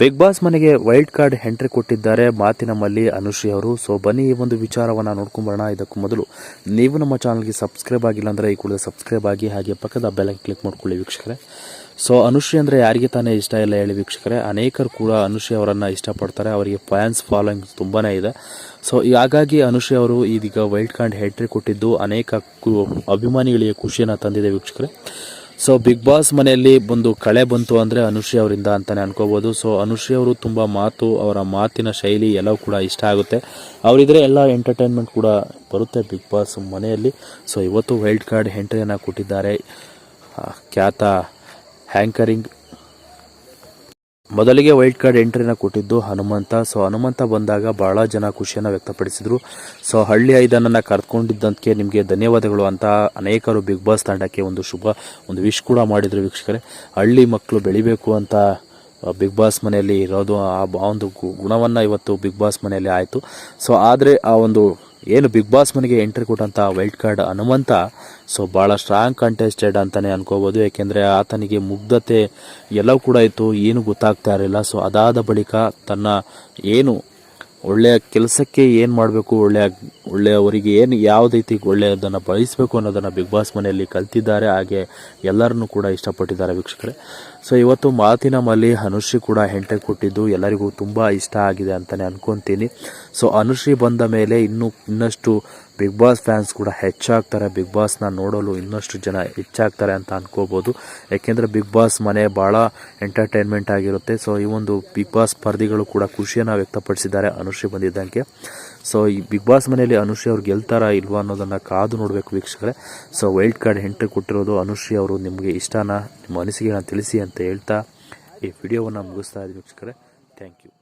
Big Boss ಮನೆಗೆ wild card entry ಕೊಟ್ಟಿದ್ದಾರೆ. ಮಾತಿನ ಮಲ್ಲಿ ಅನುಶ್ರೀ ಅವರು. ಸೊ ಬನ್ನಿ ಈ ಒಂದು ವಿಚಾರವನ್ನು ನೋಡ್ಕೊಂಬರೋಣ. ಇದಕ್ಕೂ ಮೊದಲು ನೀವು ನಮ್ಮ ಚಾನಲ್ಗೆ ಸಬ್ಸ್ಕ್ರೈಬ್ ಆಗಿಲ್ಲ ಅಂದರೆ ಈ ಕೂಡ ಸಬ್ಸ್ಕ್ರೈಬ್ ಆಗಿ ಹಾಗೆ ಪಕ್ಕದ ಬೆಲ್ ಕ್ಲಿಕ್ ಮಾಡ್ಕೊಳ್ಳಿ ವೀಕ್ಷಕರೇ. ಸೊ ಅನುಶ್ರೀ ಅಂದರೆ ಯಾರಿಗೆ ತಾನೇ ಇಷ್ಟ ಇಲ್ಲ ಹೇಳಿ ವೀಕ್ಷಕರೇ. ಅನೇಕರು ಕೂಡ ಅನುಶ್ರೀ ಅವರನ್ನು ಇಷ್ಟಪಡ್ತಾರೆ. ಅವರಿಗೆ ಫ್ಯಾನ್ಸ್ ಫಾಲೋಯಿಂಗ್ ತುಂಬಾ ಇದೆ. ಸೊ ಹಾಗಾಗಿ ಅನುಶ್ರೀ ಅವರು ಇದೀಗ ವೈಲ್ಡ್ ಕಾರ್ಡ್ ಎಂಟ್ರಿ ಕೊಟ್ಟಿದ್ದು ಅನೇಕ ಅಭಿಮಾನಿಗಳಿಗೆ ಖುಷಿಯನ್ನು ತಂದಿದೆ ವೀಕ್ಷಕರೇ. ಸೊ ಬಿಗ್ ಬಾಸ್ ಮನೆಯಲ್ಲಿ ಒಂದು ಕಳೆ ಬಂತು ಅಂದರೆ ಅನುಶ್ರೀ ಅವರಿಂದ ಅಂತಲೇ ಅನ್ಕೋಬೋದು. ಸೊ ಅನುಶ್ರೀ ಅವರು ತುಂಬ ಮಾತು, ಅವರ ಮಾತಿನ ಶೈಲಿ ಎಲ್ಲವೂ ಕೂಡ ಇಷ್ಟ ಆಗುತ್ತೆ. ಅವರಿದ್ರೆ ಎಲ್ಲ ಎಂಟರ್ಟೈನ್ಮೆಂಟ್ ಕೂಡ ಬರುತ್ತೆ ಬಿಗ್ ಬಾಸ್ ಮನೆಯಲ್ಲಿ. ಸೊ ಇವತ್ತು ವೈಲ್ಡ್ ಕಾರ್ಡ್ ಎಂಟ್ರಿಯನ್ನು ಕೊಟ್ಟಿದ್ದಾರೆ. ಖ್ಯಾತ ಹ್ಯಾಂಕರಿಂಗ್ ಮೊದಲಿಗೆ ವೈಲ್ಡ್ ಕಾರ್ಡ್ ಎಂಟ್ರಿನ ಕೊಟ್ಟಿದ್ದು ಹನುಮಂತ. ಸೊ ಹನುಮಂತ ಬಂದಾಗ ಬಹಳ ಜನ ಖುಷಿಯನ್ನು ವ್ಯಕ್ತಪಡಿಸಿದರು. ಸೊ ಹಳ್ಳಿ ಐದನನ್ನು ಕರೆದುಕೊಂಡಿದ್ದಂತೆ ನಿಮಗೆ ಧನ್ಯವಾದಗಳು ಅಂತ ಅನೇಕರು ಬಿಗ್ ಬಾಸ್ ತಂಡಕ್ಕೆ ಒಂದು ಶುಭ, ಒಂದು ವಿಶ್ ಕೂಡ ಮಾಡಿದರು ವೀಕ್ಷಕರೇ. ಹಳ್ಳಿ ಮಕ್ಕಳು ಬೆಳಿಬೇಕು ಅಂತ ಬಿಗ್ ಬಾಸ್ ಮನೆಯಲ್ಲಿ ಇರೋದು ಆ ಒಂದು ಗುಣವನ್ನ ಇವತ್ತು ಬಿಗ್ ಬಾಸ್ ಮನೆಯಲ್ಲಿ ಆಯಿತು. ಸೊ ಆದರೆ ಆ ಒಂದು ಏನು ಬಿಗ್ ಬಾಸ್ ಮನೆಗೆ ಎಂಟ್ರಿ ಕೊಟ್ಟಂಥ ವೈಲ್ಡ್ ಕಾರ್ಡ್ ಹನುಮಂತ? ಸೊ ಭಾಳ ಸ್ಟ್ರಾಂಗ್ ಕಂಟೆಸ್ಟೆಡ್ ಅಂತಾನೆ ಅನ್ಕೋಬೋದು. ಏಕೆಂದರೆ ಆತನಿಗೆ ಮುಗ್ಧತೆ ಎಲ್ಲವೂ ಕೂಡ ಇತ್ತು. ಏನು ಗೊತ್ತಾಗ್ತಾ ಇರಲಿಲ್ಲ. ಸೊ ಅದಾದ ಬಳಿಕ ತನ್ನ ಏನು ಒಳ್ಳೆಯ ಕೆಲಸಕ್ಕೆ ಏನು ಮಾಡಬೇಕು, ಒಳ್ಳೆಯ, ಒಳ್ಳೆಯವರಿಗೆ ಏನು ಯಾವ ರೀತಿ ಒಳ್ಳೆಯದನ್ನು ಬಯಸಬೇಕು ಅನ್ನೋದನ್ನು ಬಿಗ್ ಬಾಸ್ ಮನೆಯಲ್ಲಿ ಕಲ್ತಿದ್ದಾರೆ, ಹಾಗೆ ಎಲ್ಲರನ್ನೂ ಕೂಡ ಇಷ್ಟಪಟ್ಟಿದ್ದಾರೆ ವೀಕ್ಷಕರೇ. ಸೊ ಇವತ್ತು ಮಾತಿನ ಮಲ್ಲಿ ಅನುಶ್ರೀ ಕೂಡ ಹೆಂಟೆ ಕೊಟ್ಟಿದ್ದು ಎಲ್ಲರಿಗೂ ತುಂಬ ಇಷ್ಟ ಆಗಿದೆ ಅಂತಲೇ ಅಂದ್ಕೊತೀನಿ ಸೊ ಅನುಶ್ರೀ ಬಂದ ಮೇಲೆ ಇನ್ನೂ ಇನ್ನಷ್ಟು ಬಿಗ್ ಬಾಸ್ ಫ್ಯಾನ್ಸ್ ಕೂಡ ಹೆಚ್ಚಾಗ್ತಾರೆ. ಬಿಗ್ ಬಾಸ್ನ ನೋಡಲು ಇನ್ನಷ್ಟು ಜನ ಹೆಚ್ಚಾಗ್ತಾರೆ ಅಂತ ಅಂದ್ಕೋಬೋದು ಯಾಕೆಂದರೆ ಬಿಗ್ ಬಾಸ್ ಮನೆ ಭಾಳ ಎಂಟರ್ಟೈನ್ಮೆಂಟ್ ಆಗಿರುತ್ತೆ. ಸೊ ಈ ಒಂದು ಬಿಗ್ ಬಾಸ್ ಸ್ಪರ್ಧಿಗಳು ಕೂಡ ಖುಷಿಯನ್ನು ವ್ಯಕ್ತಪಡಿಸಿದ್ದಾರೆ ಅನುಶ್ರೀ ಬಂದಿದ್ದಂಗೆ. ಸೊ ಈ ಬಿಗ್ ಬಾಸ್ ಮನೆಯಲ್ಲಿ ಅನುಶ್ರೀ ಅವ್ರು ಗೆಲ್ತಾರಾ ಇಲ್ವಾ ಅನ್ನೋದನ್ನು ಕಾದು ನೋಡಬೇಕು ವೀಕ್ಷಕರೇ. ಸೊ ವೈಲ್ಡ್ ಕಾರ್ಡ್ ಎಂಟ್ರಿ ಕೊಟ್ಟಿರೋದು ಅನುಶ್ರೀ ಅವರು. ನಿಮಗೆ ಇಷ್ಟನ? ನಿಮ್ಮ ಅನಿಸಿಕೆಗಳನ್ನ ತಿಳಿಸಿ ಅಂತ ಹೇಳ್ತಾ ಈ ವಿಡಿಯೋವನ್ನು ಮುಗಿಸ್ತಾ ಇದ್ದೀನಿ ವೀಕ್ಷಕರೇ. Thank you